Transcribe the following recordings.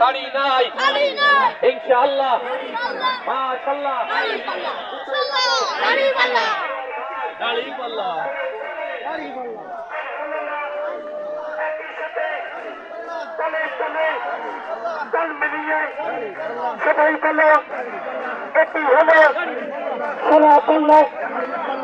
ভাই নাই। ইনশাআল্লাহ। মাশাআল্লাহ। দাড়ি পাল্লা সেটাই হলো এটি হলো সনাতন রাজপথে মাদ্রাসা চায়ের পাল্লা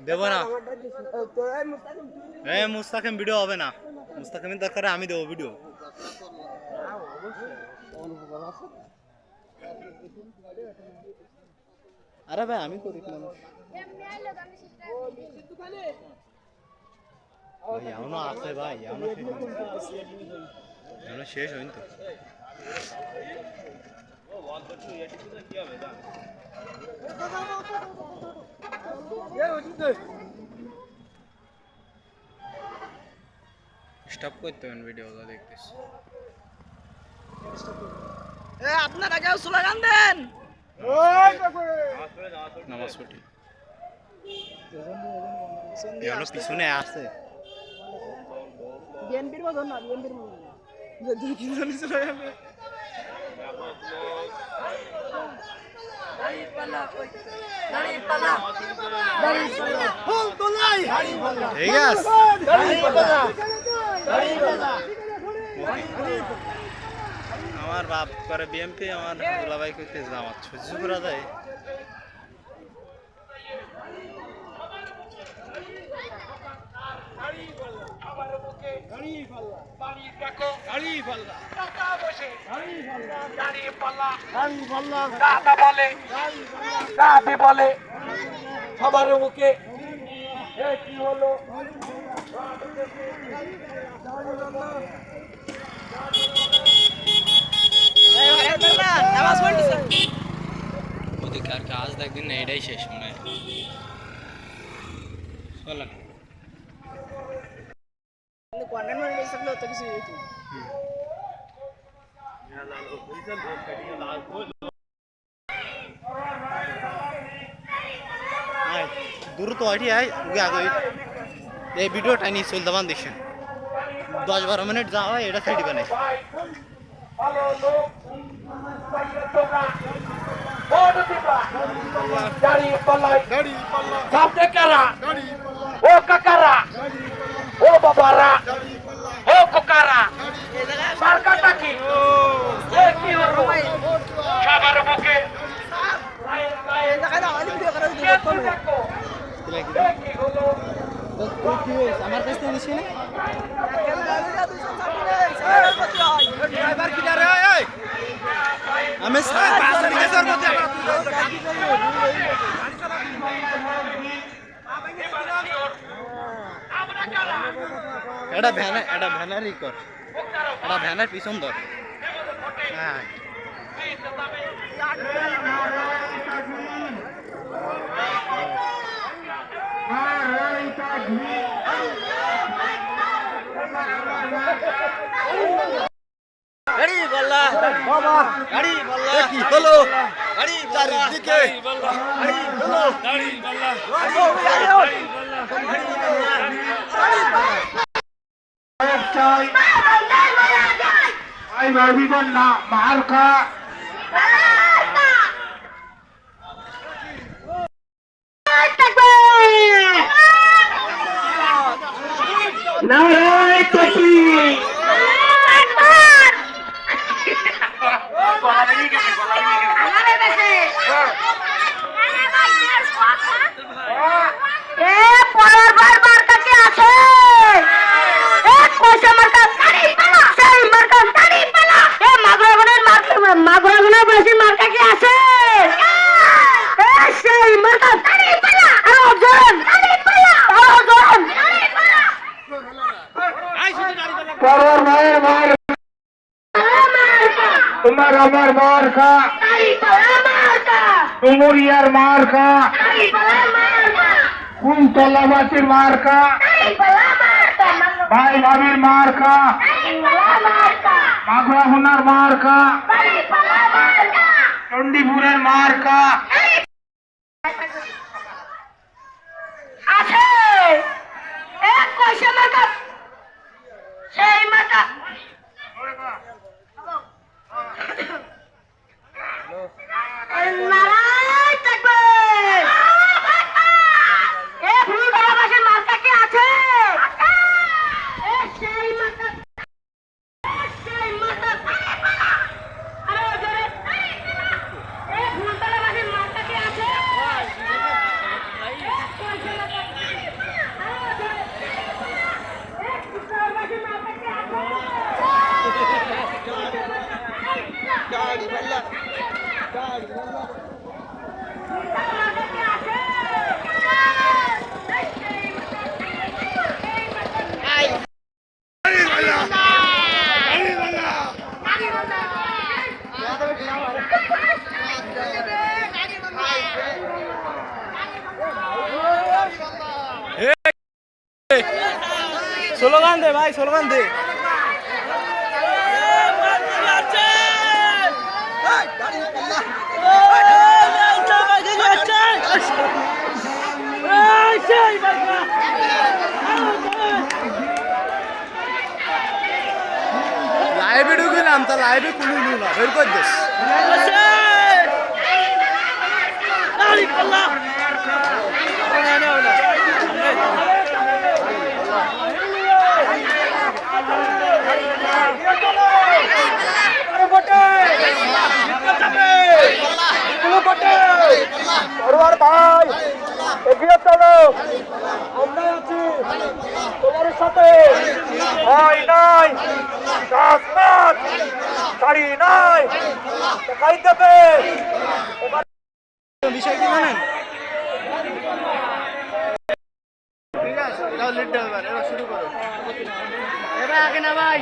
দেব না। এ মুস্তাকিম ভিডিও হবে না। মুস্তাকিমের দরকারে আমি দেবো ভিডিও আরে ভাই আমি করি এখনও আছে ভাই এখনও শেষ হয়নি। তো। হয়নি তো। স্টপ করতে হবে ভিডিওটা দেখতেছি। আপনারা কেউ স্লোগান দেন। নামাজ পড়ি। এখনও পিছনে আছে। বিএনপির মতন না বিএনপির মতন। যদি স্লোগান দেন। আমার বাপ করে বিএমপি আমার দুলাভাই করতে জামাত সহ্য করা যায়। দাদা বলে দাদি বলে সবার মুখে এ কি হলো নামাজ পড়তেছে ওদিকে আর কাজ দেখদিন না এটাই শেষ মনে হয় চলেন কন্টেন্ট মনিটাইজ থাকলে অত কিছু হইতো আয় দ্রুত আইটি আয় উগে আগে এই ভিডিওটা নিয়ে চলতে পান দেখছেন দশ বারো মিনিট যা হয় এটা সামনে কারা? ও কাকারা। ও বাবারা ও কোকারা মার্কাটা কি কি হলো সবার এই জায়গায় আমাদের ভিডিও করার জন্য দেখো, কমে দেখো। এ কি হলো আমার কাছে নিছি না ড্রাইভার কি দাঁড়ে আমি সাড়ে পাঁচ মিনিটের মধ্যে এটা ভ্যানে এটা ভ্যানারই কর। এটা ভ্যানের পিছন ধর। হ্যাঁ। গাড়ি বল্লা। বাবা গাড়ি বল্লা। কি হলো? গাড়ি চারিদিকে। চাই আমি ভাবিবেন না মার্কা নারায় Aşağıya in buradan. Nereye bala? Al Zoran. Nereye bala? Al Zoran. Nereye bala? परवर मार मार उमर अमर मार का उमरियर मार का कुम तलाबासी मार का भाई भाभी मार का माघवा हुनर मार का टोंडीपुर मार का ভাই স্লোগান দে লাইভে ঢুকিলাম তা লাইভে কুলুলু না বের কর দিস সরোয়ার ভাই এগিয়ে চলো আমরা আছি তোমার সাথে ভয় নাই রাজনাথ শাড়ি নাই দেখাই দেবে বিষয় কি জানেন ঠিক আছে এরাও লিড দেবে এবার এরা শুরু করো এবার আগে না ভাই।